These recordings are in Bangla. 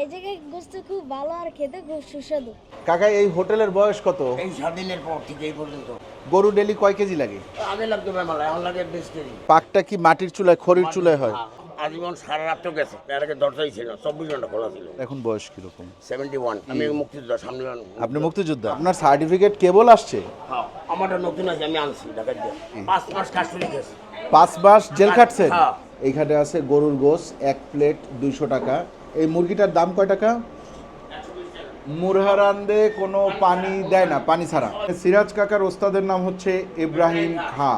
এই জায়গায় গোস্ত খুব ভালো আর খেতে খুব সুস্বাদু। কাকা এই হোটেলের বয়স কত? এই স্বাধীনের পর থেকে এই পর্যন্ত। গরু ডেলি কয় কেজি লাগে? আগে লাগতো বেমালা এখন লাগে বেশ কেজি। পাকটা কি মাটির চুলায় খড়ির চুলায় হয়? আজীবন সারা রাত তো গেছে এর আগে দরজাই ছিল চব্বিশ ঘণ্টা খোলা ছিল। এখন বয়স কীরকম? সেভেন্টি ওয়ান আমি মুক্তিযোদ্ধা সামনে আপনি মুক্তিযোদ্ধা? আপনার সার্টিফিকেট কেবল আসছে? হ্যাঁ আমারটা নতুন আছে আমি আনছি ঢাকা দিয়ে পাঁচ মাস কাস্টডি গেছে। পাঁচ মাস জেল খাটছেন? হ্যাঁ। এইখানে আছে গরুর গোস এক প্লেট দুইশো টাকা। এই মুরগিটার দাম কয় টাকা? মুরহারান্দে কোনো পানি দেয় না, পানি ছাড়া। সিরাজ কাকার ওস্তাদের নাম হচ্ছে ইব্রাহিম খা।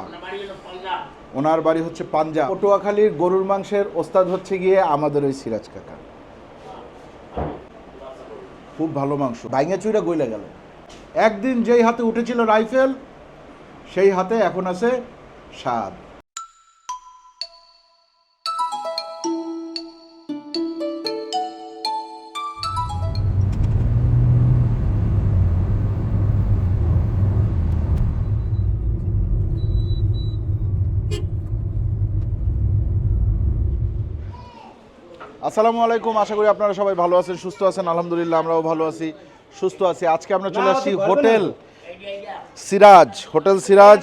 ওনার বাড়ি হচ্ছে পাঞ্জাব। পটুয়াখালীর গরুর মাংসের ওস্তাদ হচ্ছে গিয়ে আমাদের ওই সিরাজ কাকা। খুব ভালো মাংস। ভাইঙ্গা চুইরা গইলে গেল। একদিন যেই হাতে উঠেছিল রাইফেল, সেই হাতে এখন আছে স্বাদ। আসসালামু আলাইকুম আশা করি আপনারা সবাই ভালো আছেন সুস্থ আছেন আলহামদুলিল্লাহ আমরাও ভালো আছি সুস্থ আছি। আজকে আমরা চলে আসছি হোটেল সিরাজ হোটেল সিরাজ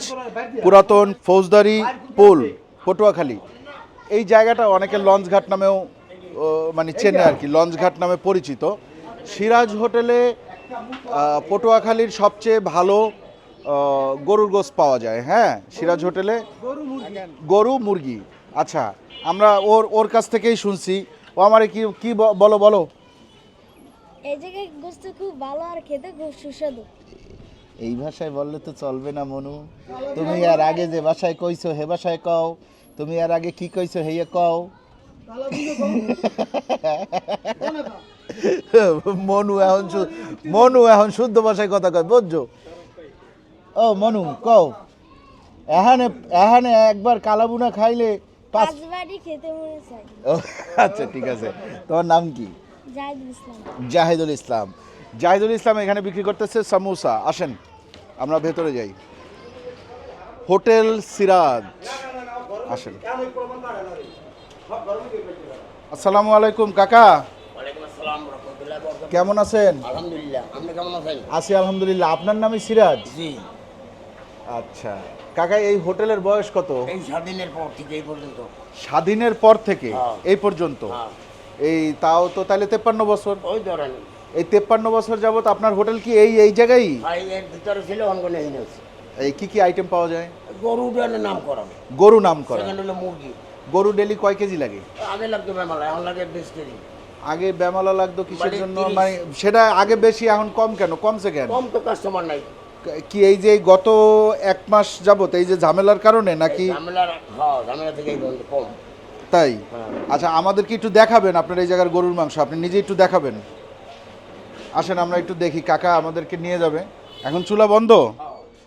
পুরাতন ফৌজদারি পুল পটুয়াখালী। এই জায়গাটা অনেকে লঞ্চ ঘাট নামেও মানে চেনে আর কি লঞ্চ ঘাট নামে পরিচিত। সিরাজ হোটেলে পটুয়াখালীর সবচেয়ে ভালো গরুর গোস পাওয়া যায় হ্যাঁ? সিরাজ হোটেলে গরু মুরগি। আচ্ছা আমরা ওর ওর কাছ থেকেই শুনছি। ও আমারে কি কি ব- বলো বলো। এই জায়গায় গোস্ত খুব ভালো আর খেতে খুব সুস্বাদু। এই ভাষায় বললে তো চলবে না মনু। তুমি আর আগে যে ভাষায় কইছো হে ভাষায় কও। তুমি আর আগে কি কইছো হেয়ে কও। মনু এখন মনু এখন শুদ্ধ ভাষায় কথা কয় বুঝছ? ও মনু কও। এখানে এখানে একবার কালাবুনা খাইলে পাঁচ বাড়ি খেতে মনে চাই ও, আচ্ছা ঠিক আছে। তোমার নাম কি? জাহিদুল ইসলাম। জাহিদুল ইসলাম। জাহিদুল ইসলাম এখানে বিক্রি করতেছে সামোসা। আসেন আমরা ভেতরে যাই। হোটেল সিরাজ। আসেন। আসসালামু আলাইকুম কাকা। কেমন আছেন? আলহামদুলিল্লাহ আপনি কেমন আছেন? আছি আলহামদুলিল্লাহ। আপনার নামই সিরাজ? জি। আচ্ছা। কাকা এই হোটেলের বয়স কত? এই স্বাধীনের পর থেকে এই পর্যন্ত। স্বাধীনের পর থেকে? হ্যাঁ। এই পর্যন্ত? হ্যাঁ। এই তাও তো তাহলে তেপ্পান্ন বছর। ওই ধরেন। এই তেপ্পান্ন বছর যাবত আপনার হোটেল কি এই এই জায়গায়? এর ভিতরে ছিল এই কি কি আইটেম পাওয়া যায়? গরু নাম করা গরু নাম করা হলো মুরগি। গরু ডেলি কয় কেজি লাগে? আগে লাগতো বেমালা এখন লাগে বেশ কেজি। আগে ব্যামালা লাগতো কিসের মানে জন্য? মানে সেটা আগে বেশি এখন কম কেন? কমছে কেন? কম তো কাস্টমার নাই। কি এই যে গত এক মাস যাবত এই যে ঝামেলার কারণে নাকি হ্যাঁ তাই? হ্যাঁ। আচ্ছা আমাদেরকে একটু দেখাবেন আপনার এই জায়গার গরুর মাংস আপনি নিজে একটু দেখাবেন। আসেন আমরা একটু দেখি কাকা আমাদেরকে নিয়ে যাবে। এখন চুলা বন্ধ?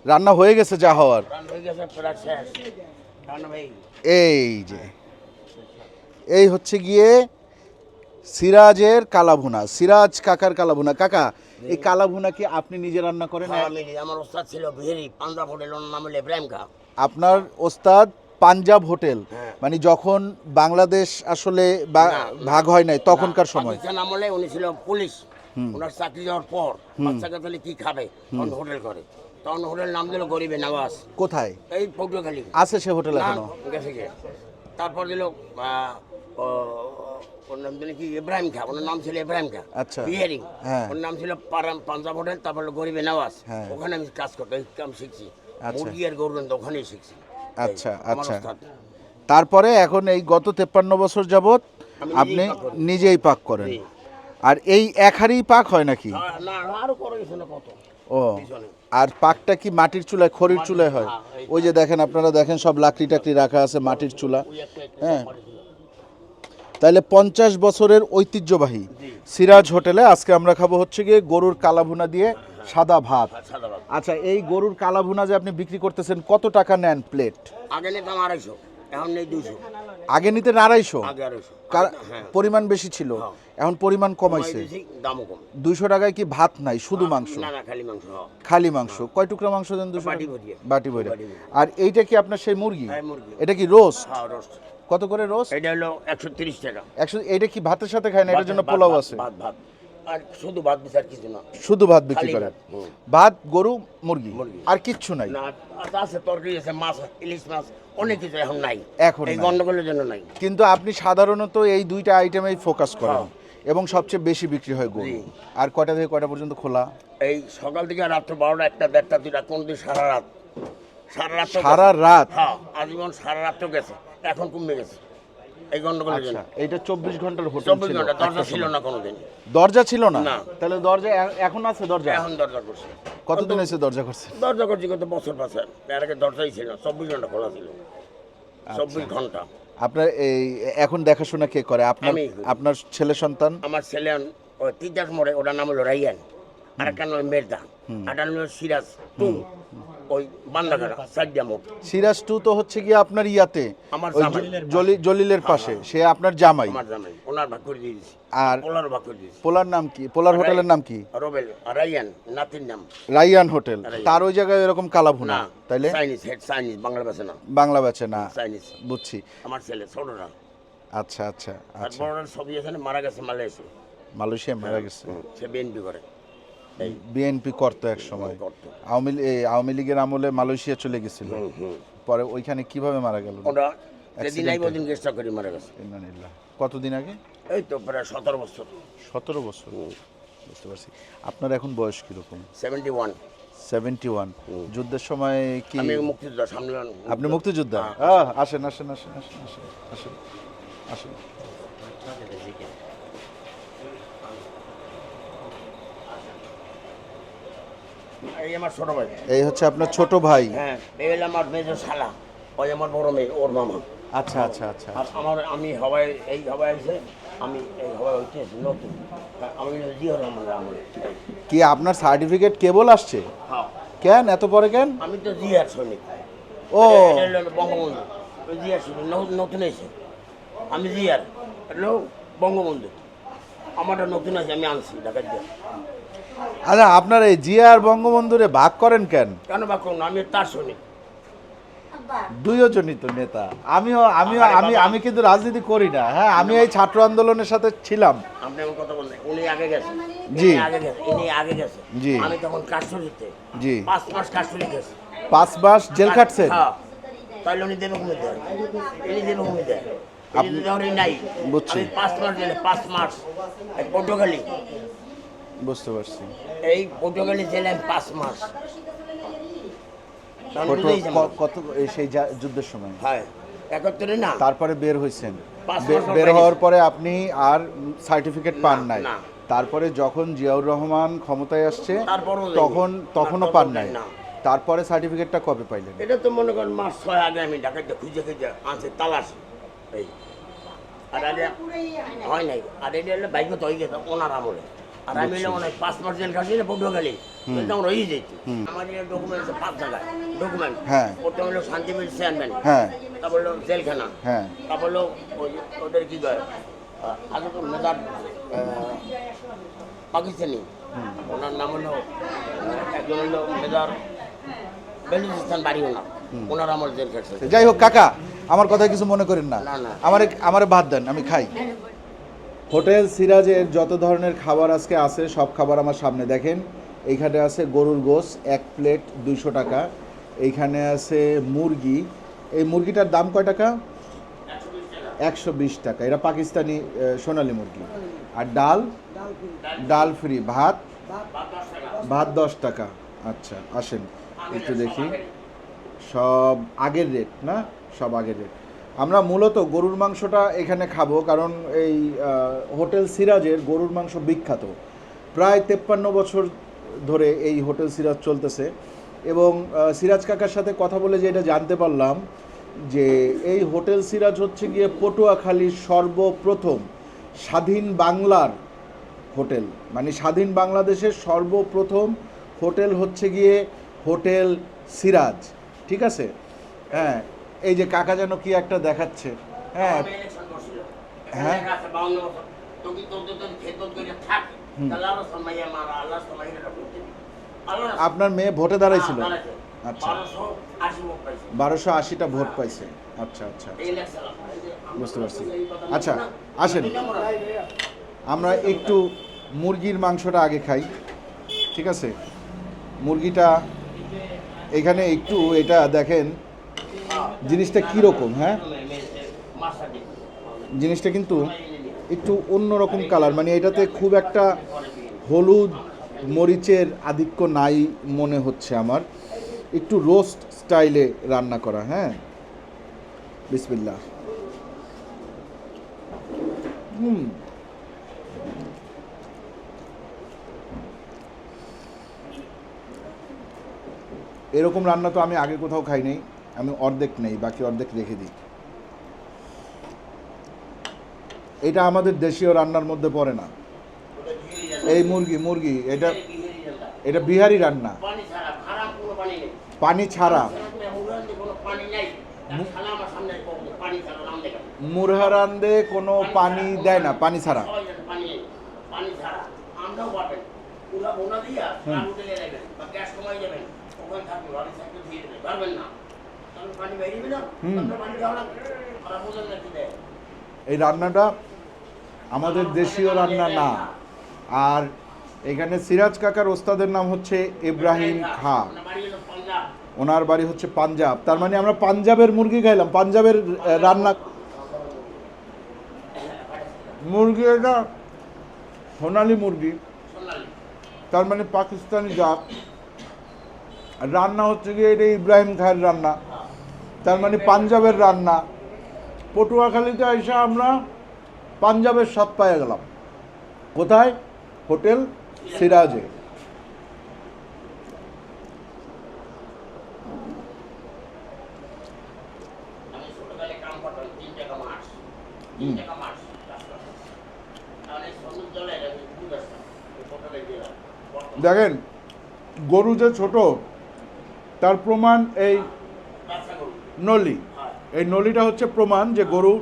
রান্না হয়ে গেছে যা হওয়ার। হয়ে এই যে। এই হচ্ছে গিয়ে সিরাজের কালাভুনা সিরাজ কাকার কালাভুনা। কাকা এই কালাভুনা কি আপনি নিজে রান্না করেন? হ্যাঁ, আমি আমার ওস্তাদ ছিল ভেরি পাঞ্জাব হোটেল ওর নাম হলো ইব্রাহিম খা। আপনার ওস্তাদ পাঞ্জাব হোটেল হ্যাঁ। মানে যখন বাংলাদেশ আসলে ভাগ হয় নাই তখনকার সময়। পাকিস্তান আমলে উনি ছিল পুলিশ। ওনার চাকরি যাওয়ার পর বাচ্চাকে তাহলে কি খাবে? হোটেল করে। তখন হোটেল নাম দিল গরিবে নওয়াজ। কোথায়? এই পটুয়াখালী। আছে সে হোটেল এখনও? গেছে তারপর দিল ওর নাম দিল কি ইব্রাহিম খা। ওনার নাম ছিল ইব্রাহিম খা। আচ্ছা। বিহারি। হ্যাঁ। ওর নাম ছিল পারাম পাঞ্জাব হোটেল তারপর গরিবে নওয়াজ। হ্যাঁ। ওখানে আমি কাজ করতে কাম শিখছি। আচ্ছা। মুরগি আর গরু রান্না ওখানেই শিখছি। আচ্ছা, আচ্ছা। তারপরে এখন এই গত তেপ্পান্ন বছর যাবত আমি আপনি নিজেই পাক করেন। আর এই এক হাড়ি পাক হয় নাকি? ও আর পাকটা কি মাটির চুলায় খড়ির চুলায় হয়? ওই যে দেখেন আপনারা দেখেন সব লাকড়ি টাকড়ি রাখা আছে মাটির চুলা। হ্যাঁ। তাহলে পঞ্চাশ বছরের ঐতিহ্যবাহী সিরাজ হোটেলে আজকে আমরা খাব হচ্ছে গিয়ে গরুর কালাভুনা দিয়ে সাদা ভাত। আর সাদা ভাত। আচ্ছা এই গরুর কালাভুনা যে আপনি বিক্রি করতেছেন কত টাকা নেন প্লেট? আগে নিতাম আড়াইশো এখন নেই আগে হ্যাঁ। পরিমাণ বেশি ছিল? হ্যাঁ। এখন পরিমাণ কমাইছে দামও কম। দুইশো টাকায় কি ভাত নাই শুধু মাংস? খালি মাংস হ্যাঁ। কয় টুকরা মাংস দেন দুশো বাটি ভরে আর এইটা কি আপনার সেই মুরগি? হ্যাঁ, এটা কি রোস্ট? হ্যাঁ রোস্ট। কত করে রোজ? এটা হলো একশো তিরিশ টাকা। একশো এটা কি ভাতের সাথে খায় না? এটার জন্য পোলাও আছে। ভাত ভাত। আর শুধু ভাত আর কিছু না। শুধু ভাত বিক্রি করেন ভাত, গরু মুরগি। আর কিচ্ছু নাই। না আছে তরকারি আছে মাছ ইলিশ মাছ অনেক কিছু এখন নাই। এখন এই গন্ডগোলের জন্য নাই। কিন্তু আপনি সাধারণত এই দুইটা আইটেমেই ফোকাস করেন হ্যাঁ। এবং সবচেয়ে বেশি বিক্রি হয় গরু। আর কয়টা থেকে কয়টা পর্যন্ত খোলা? এই সকাল থেকে রাত্র বারোটা একটা দেড়টা দুইটা কোন দিন সারা রাত। সারা রাত সারা রাত? হ্যাঁ আজীবন সারা রাত গেছে। এখন কমে গেছে। এই গন্ডগোলের জন্য। আচ্ছা এইটা চব্বিশ ঘণ্টার হোটেল চব্বিশ ছিল ঘণ্টা দরজা একটা ছিল সময়। না কোনোদিন। দরজা ছিল না? না। তাহলে দরজা এ- এখন আছে দরজা? এখন দরজা করছে। কতদিন হয়েছে দরজা করছে? দরজা করছি কত বছর পাশে এর আগে দরজাই ছিল না চব্বিশ ঘণ্টা খোলা ছিল। আচ্ছা। চব্বিশ ঘণ্টা। আপনার এই এখন দেখাশোনা কে করে? আপনার আমি। আপনার ছেলে সন্তান? আমার ছেলে ওই তিতাস মোড়ে ওটার নাম হলো রাইয়ান। আর একটা নাম মেরদা। একটা নাম হলো সিরাজ। টু ওই সাইডিয়া মোড় সিরাজ টু তো হচ্ছে গিয়ে আপনার ইয়াতে আমার জলিলের পাশে সে আপনার জামাই। আমার জামাই ওনার ভাগ করে দিয়েছি। আর ওনার ভাগ করে দিয়েছি। পোলার নাম কি? পোলার হোটেলের নাম কি? রোবেল নাতির নাম। হোটেল। তার ওই জায়গায় এরকম কালাভুনা না তাইলে? চাইনিজ হেড চাইনিজ বাংলা ভাষা না বাংলা বেচে না। চাইনিজ বুঝছি। আমার ছেলে ছোটরা। আচ্ছা আচ্ছা আচ্ছা। বড়রা সবই আছে না, মারা গেছে মালয়েশিয়া। মালয়েশিয়া মারা গেছে। হুম, সে বিএনপি করে। বিএনপি করতো এক সময়। আওয়ামী আওয়ামী লীগের আমলে মালয়েশিয়া চলে গেছিল। পরে ওইখানে কীভাবে মারা গেল? ওরা যেদিন আইব ওদিন চেষ্টা করে মারা গেছে। ইন্নানিল্লাহ। কতদিন আগে? এই তো প্রায় সতেরো বছর। সতেরো বছর। বুঝতে পারছি। আপনার এখন বয়স কীরকম? সেভেন্টি ওয়ান সেভেন্টি ওয়ান যুদ্ধের সময় কি আমি মুক্তিযোদ্ধা সামনে আপনি মুক্তিযোদ্ধা? হ্যাঁ। আসেন আসেন আসেন আসেন আসেন আসেন। আসেন এই আমার ছোট ভাই। এই হচ্ছে আপনার ছোট ভাই? হ্যাঁ এই হলো আমার মেজর শালা। ওই আমার বড় মেয়ে ওর মামা। আচ্ছা আচ্ছা আচ্ছা। আর আমার আমি হবাই এই হবাই আছে আমি এই হবাই হইতে নতুন। আমি জিও রহমান আমলে কি আপনার সার্টিফিকেট কেবল আসছে? হ্যাঁ। কেন? এত পরে কেন? আমি তো জিয়ার সৈনিক ও। বঙ্গবন্ধু। জিয়ার সৈনিক নতুন এসে। আমি জিয়ার। হলো বঙ্গবন্ধু। আমারটা নতুন আছে আমি আনছি ঢাকার দিয়ে আচ্ছা আপনার এই জিয়া আর বঙ্গবন্ধুরে ভাগ করেন কেন? কেন বা কোন আমি তার সৈনিক। দুইজনই তো নেতা। আমিও আমিও আমি আমি কিন্তু রাজনীতি করি না হ্যাঁ? আমি এই ছাত্র আন্দোলনের সাথে ছিলাম। আপনি আমার কথা বললেন। উনি আগে গেছে। জি। আগে গেছে। ইনি আগে গেছে। জি। আমি তখন কাস্টডিতে জি। পাঁচ মাস গেছে। পাঁচ মাস জেল খাটছেন? হ্যাঁ। তাহলে উনি দেবে কমে দেয় ইনি দেবে কমে দেয় আপনি- নাই। বুঝছি। পাঁচ মাস জেলে পাঁচ মাস। পটুয়াখালী বুঝতে পারছি। এই পটুয়াখালী জেলে পাঁচ মাস। কত সেই যুদ্ধের সময়? হ্যাঁ। একাত্তরে না। তারপরে বের হয়েছেন বের হওয়ার পরে আপনি আর সার্টিফিকেট পান নাই। তারপরে যখন জিয়াউর রহমান ক্ষমতায় আসছে তখন তখনও না, পান নাই। তারপরে সার্টিফিকেটটা কবে পাইলেন? এটা তো মনে করেন মাস ছয় আগে আমি ঢাকাতে খুঁজে খুঁজে আনছে তালাশ। এই। আর আগে হয় নাই। আর এটা হলে বাইক তো হয়ে গেছে ওনার আমলে। আর আমি হয় পাঁচ খাচ্ছি না পটুয়াখালী যেত। আমার ডকুমেন্ট পাঁচ জায়গায়। ডকুমেন্ট হ্যাঁ। হলো চেয়ারম্যান হ্যাঁ। তারপর হলো জেলখানা। হ্যাঁ। তারপর হলো ওদের কি কয় আগে তো মেজার পাকিস্তানি। ওনার নাম হলো একজন হলো মেজার বেলুচিস্তান বাড়ি ওনার ওনার আমার জেল খাটছে। যাই হোক কাকা আমার কথা কিছু মনে করেন না। আমারে আমারে ভাত দেন আমি খাই। হোটেল সিরাজের যত ধরনের খাবার আজকে আছে, সব খাবার আমার সামনে দেখেন। এইখানে আছে গরুর গোস এক প্লেট দুইশো টাকা। এইখানে আছে মুরগি। এই মুরগিটার দাম কয় টাকা? একশো বিশ টাকা। এটা পাকিস্তানি সোনালী মুরগি। আর ডাল? ডাল ফ্রি। ভাত? ভাত দশ টাকা। আচ্ছা আসেন। একটু দেখি। সব আগের রেট, না? সব আগের রেট। আমরা মূলত গরুর মাংসটা এখানে খাব, কারণ এই হোটেল সিরাজের গরুর মাংস বিখ্যাত। প্রায় তেপ্পান্ন বছর ধরে এই হোটেল সিরাজ চলতেছে এবং সিরাজ কাকার সাথে কথা বলে যে এটা জানতে পারলাম যে এই হোটেল সিরাজ হচ্ছে গিয়ে পটুয়াখালীর সর্বপ্রথম স্বাধীন বাংলার হোটেল। মানে স্বাধীন বাংলাদেশের সর্বপ্রথম হোটেল হচ্ছে গিয়ে হোটেল সিরাজ। ঠিক আছে? হ্যাঁ এই যে কাকা যেন কি একটা দেখাচ্ছে। হ্যাঁ। হ্যাঁ। আপনার মেয়ে ভোটে দাঁড়াইছিল? আচ্ছা। বারোশো আশিটা ভোট পাইছে। আচ্ছা আচ্ছা বুঝতে পারছি। আচ্ছা আসেন। আমরা একটু মুরগির মাংসটা আগে খাই। ঠিক আছে? মুরগিটা এখানে একটু এটা দেখেন। জিনিসটা কীরকম হ্যাঁ? জিনিসটা কিন্তু একটু অন্যরকম কালার মানে এটাতে খুব একটা হলুদ মরিচের আধিক্য নাই মনে হচ্ছে আমার। একটু রোস্ট স্টাইলে রান্না করা হ্যাঁ? বিসমিল্লাহ। হুম। এরকম রান্না তো আমি আগে কোথাও খাই নাই। আমি অর্ধেক নেই, বাকি অর্ধেক রেখে দিই। এটা আমাদের দেশীয় রান্নার মধ্যে পড়ে না। এই মুরগি মুরগি, এটা এটা বিহারি রান্না। পানি ছাড়া। পানি ছাড়া কোনো পানি দেয় না, পানি ছাড়া। হুম। এই রান্নাটা আমাদের দেশীয় রান্না না। আর এখানে সিরাজ কাকার ওস্তাদের নাম হচ্ছে ইব্রাহিম খা। ওনার বাড়ি হচ্ছে পাঞ্জাব। তার মানে আমরা পাঞ্জাবের মুরগি খাইলাম। পাঞ্জাবের রান্না মুরগি এটা সোনালি মুরগি। তার মানে পাকিস্তানি জাত। আর রান্না হচ্ছে গিয়ে এটা ইব্রাহিম খায়ের রান্না। তার মানে পাঞ্জাবের রান্না। পটুয়াখালীতে এসে আমরা পাঞ্জাবের স্বাদ পাইয়া গেলাম। কোথায়? হোটেল সিরাজে। দেখেন গরু যে ছোট তার প্রমাণ এই নলি এই নলিটা হচ্ছে প্রমাণ যে গরু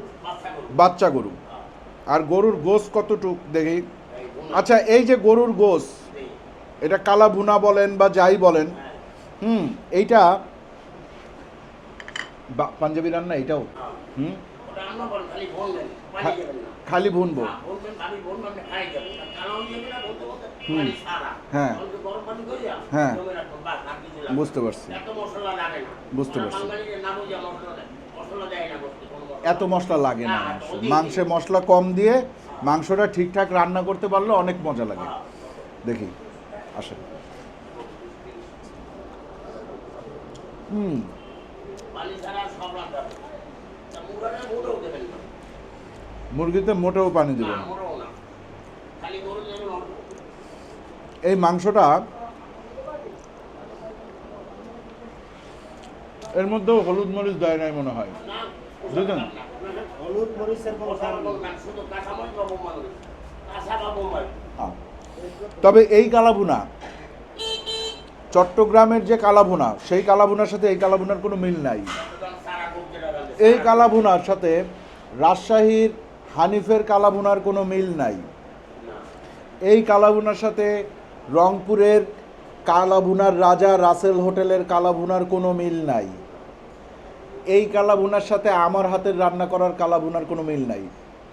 বাচ্চা গরু। আর গরুর গোস কতটুক দেখি আচ্ছা এই যে গরুর গোস এটা কালা ভুনা বলেন বা যাই বলেন হুম এইটা বা- পাঞ্জাবি রান্না এটাও। হুম খালি ভুনবো হ্যাঁ। হ্যাঁ। হ্যাঁ। বুঝতে পারছি। এত মশলা লাগে না। বুঝতে পারছি। এত মশলা লাগে না না, মাংসে। মশলা কম দিয়ে মাংসটা ঠিকঠাক রান্না করতে পারলে অনেক মজা লাগে। হ্যাঁ। দেখি আসেন। হুম। মুরগিতে মোটেও পানি দেবেন। এই মাংসটা এর মধ্যেও হলুদ মরিচ দেয় নাই মনে হয় বুঝলেন? হলুদ মরিচের। তবে এই কালাভুনা চট্টগ্রামের যে কালাভুনা সেই কালাভুনার সাথে এই কালাভুনার কোনো মিল নাই। এই কালাভুনার সাথে রাজশাহীর হানিফের কালাভুনার কোনো মিল নাই। এই কালাবুনার সাথে রংপুরের কালাভুনার রাজা রাসেল হোটেলের কালাবুনার কোনো মিল নাই। এই কালাভুনার সাথে আমার হাতের রান্না করার কালাবুনার কোনো মিল নাই।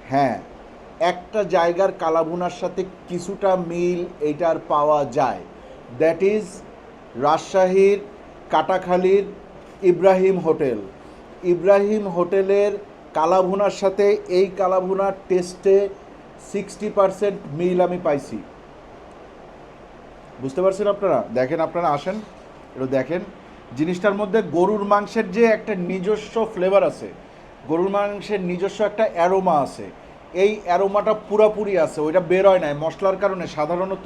হ্যাঁ একটা জায়গার কালাভুনার সাথে কিছুটা মিল এইটার পাওয়া যায়। দ্যাট ইজ রাজশাহীর কাটাখালীর ইব্রাহিম হোটেল। ইব্রাহিম হোটেলের কালাভুনার সাথে এই কালাভুনার টেস্টে সিক্সটি পারসেন্ট মিল আমি পাইছি। বুঝতে পারছেন আপনারা? দেখেন আপনারা, আসেন, একটু দেখেন। জিনিসটার মধ্যে গরুর মাংসের যে একটা নিজস্ব ফ্লেভার আছে, গরুর মাংসের নিজস্ব একটা অ্যারোমা আছে, এই অ্যারোমাটা পুরাপুরি আছে, ওইটা বেরোয় নাই। মশলার কারণে সাধারণত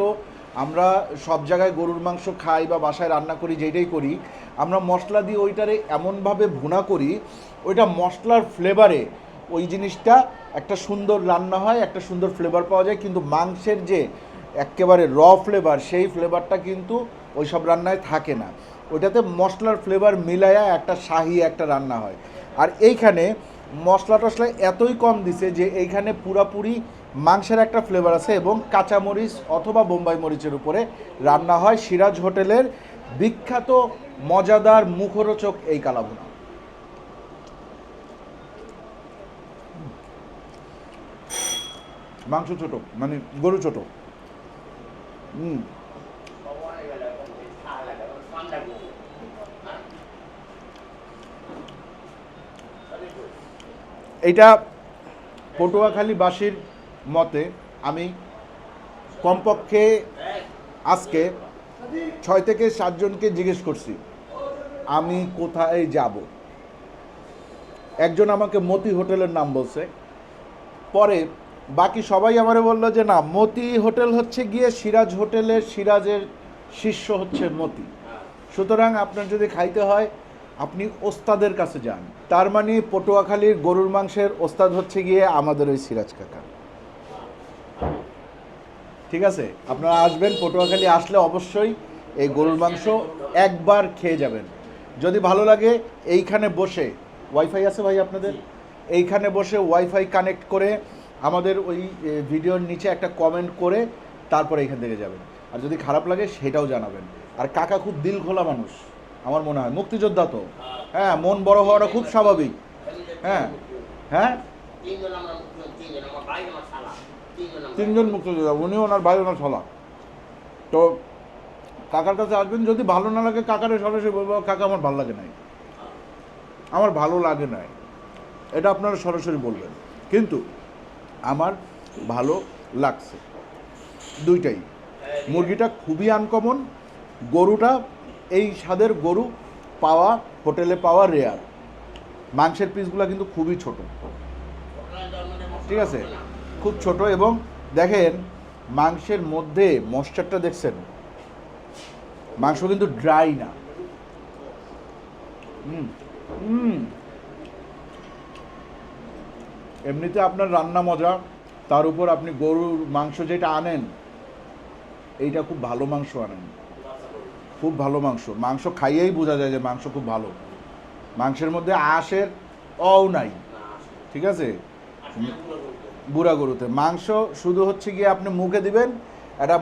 আমরা সব জায়গায় গরুর মাংস খাই বা বাসায় রান্না করি, যেটাই করি, আমরা মশলা দিয়ে ওইটারে এমনভাবে ভুনা করি, ওইটা মশলার ফ্লেভারে ওই জিনিসটা একটা সুন্দর রান্না হয়, একটা সুন্দর ফ্লেভার পাওয়া যায়, কিন্তু মাংসের যে একেবারে র ফ্লেভার সেই ফ্লেভারটা কিন্তু ওই সব রান্নায় থাকে না। ওইটাতে মশলার ফ্লেভার মিলায়া একটা শাহি একটা রান্না হয়। আর এইখানে মশলা টশলা এতই কম দিছে যে এইখানে পুরাপুরি মাংসের একটা ফ্লেভার আছে এবং কাঁচামরিচ অথবা বোম্বাই মরিচের উপরে রান্না হয় সিরাজ হোটেলের বিখ্যাত, মজাদার মুখরোচক এই কালাভুনা। মাংস ছোট মানে গরু ছোট। এইটা পটুয়াখালীবাসীর মতে আমি কমপক্ষে আজকে ছয় থেকে সাতজনকে জিজ্ঞেস করছি, আমি কোথায় যাব? একজন আমাকে মতি হোটেলের নাম বলছে। পরে বাকি সবাই আমারে বলল যে, না, মতি হোটেল হচ্ছে গিয়ে সিরাজ হোটেলের, সিরাজের শিষ্য হচ্ছে মতি। সুতরাং আপনার যদি খাইতে হয়, আপনি ওস্তাদের কাছে যান। তার মানে পটুয়াখালীর গরুর মাংসের ওস্তাদ হচ্ছে গিয়ে আমাদের ওই সিরাজ কাকা। ঠিক আছে? আপনারা আসবেন, পটুয়াখালী আসলে অবশ্যই এই গরুর মাংস একবার খেয়ে যাবেন। যদি ভালো লাগে, এইখানে বসে ওয়াইফাই আছে ভাই আপনাদের? এইখানে বসে ওয়াইফাই কানেক্ট করে আমাদের ওই ভিডিওর নিচে একটা কমেন্ট করে তারপরে এইখান থেকে যাবেন। আর যদি খারাপ লাগে, সেটাও জানাবেন। আর কাকা খুব দিল খোলা মানুষ, আমার মনে হয়। মুক্তিযোদ্ধা তো। হ্যাঁ মন বড় হওয়াটা খুব স্বাভাবিক। হ্যাঁ হ্যাঁ? তিনজন মুক্তিযোদ্ধা, উনি ওনার ভাই, ওনার ছলা। তো কাকার কাছে আসবেন, যদি ভালো না লাগে, কাকারে সরাসরি বলব, কাকা, আমার ভালো লাগে নাই। আমার ভালো লাগে নাই। এটা আপনারা সরাসরি বলবেন। কিন্তু আমার ভালো লাগছে দুইটাই। মুরগিটা খুবই আনকমন গরুটা এই স্বাদের গরু পাওয়া, হোটেলে পাওয়া রেয়ার মাংসের পিসগুলো কিন্তু খুবই ছোট। ঠিক আছে? খুব ছোট এবং দেখেন মাংসের মধ্যে মশ্চারটা দেখছেন? মাংস কিন্তু ড্রাই না। এমনিতে আপনার রান্না মজা, তার উপর আপনি গরুর মাংস যেটা আনেন, এইটা খুব ভালো মাংস আনেন। খুব ভালো মাংস। মাংস খাইয়েই বোঝা যায় যে মাংস খুব ভালো। মাংসের মধ্যে আঁশের অও নাই। ঠিক আছে? বুড়া গরুতে। মাংস শুধু হচ্ছে গিয়ে আপনি মুখে দিবেন, একটা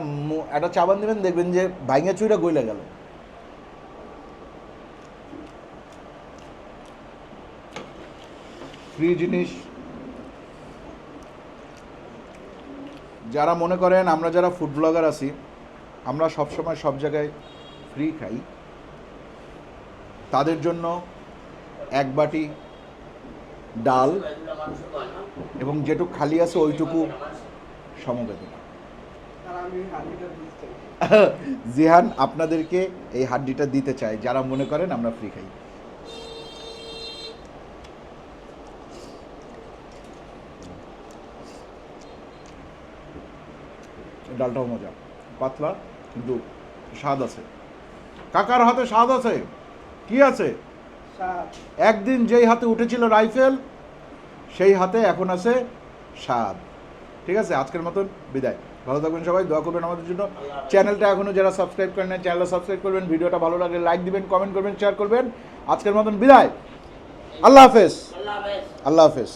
একটা চাবান দিবেন, দেখবেন যে ভাইঙ্গা চুইটা গইলে গেল। ফ্রি জিনিস। যারা মনে করেন আমরা যারা ফুড ব্লগার আছি, আমরা সবসময় সব জায়গায় ফ্রি খাই। তাদের জন্য এক বাটি ডাল। এবং যেটুকু খালি আছে ওইটুকু সমবেদনা। জিহান আপনাদেরকে এই হাড্ডিটা দিতে চাই যারা মনে করেন আমরা ফ্রি খাই। ডালটাও মজা। পাতলা কিন্তু স্বাদ আছে। কাকার হাতে স্বাদ আছে? কি আছে? একদিন যেই হাতে উঠেছিল রাইফেল সেই হাতে এখন আছে স্বাদ। ঠিক আছে? আজকের মতন বিদায়। ভালো থাকবেন সবাই দোয়া করবেন আমাদের জন্য। চ্যানেলটা এখনও যারা সাবস্ক্রাইব করেন না চ্যানেলটা সাবস্ক্রাইব করবেন ভিডিওটা ভালো লাগলে লাইক দিবেন কমেন্ট করবেন শেয়ার করবেন। আজকের মতন বিদায়। আল্লাহ হাফেজ। আল্লাহ হাফেজ। আল্লাহ হাফেজ।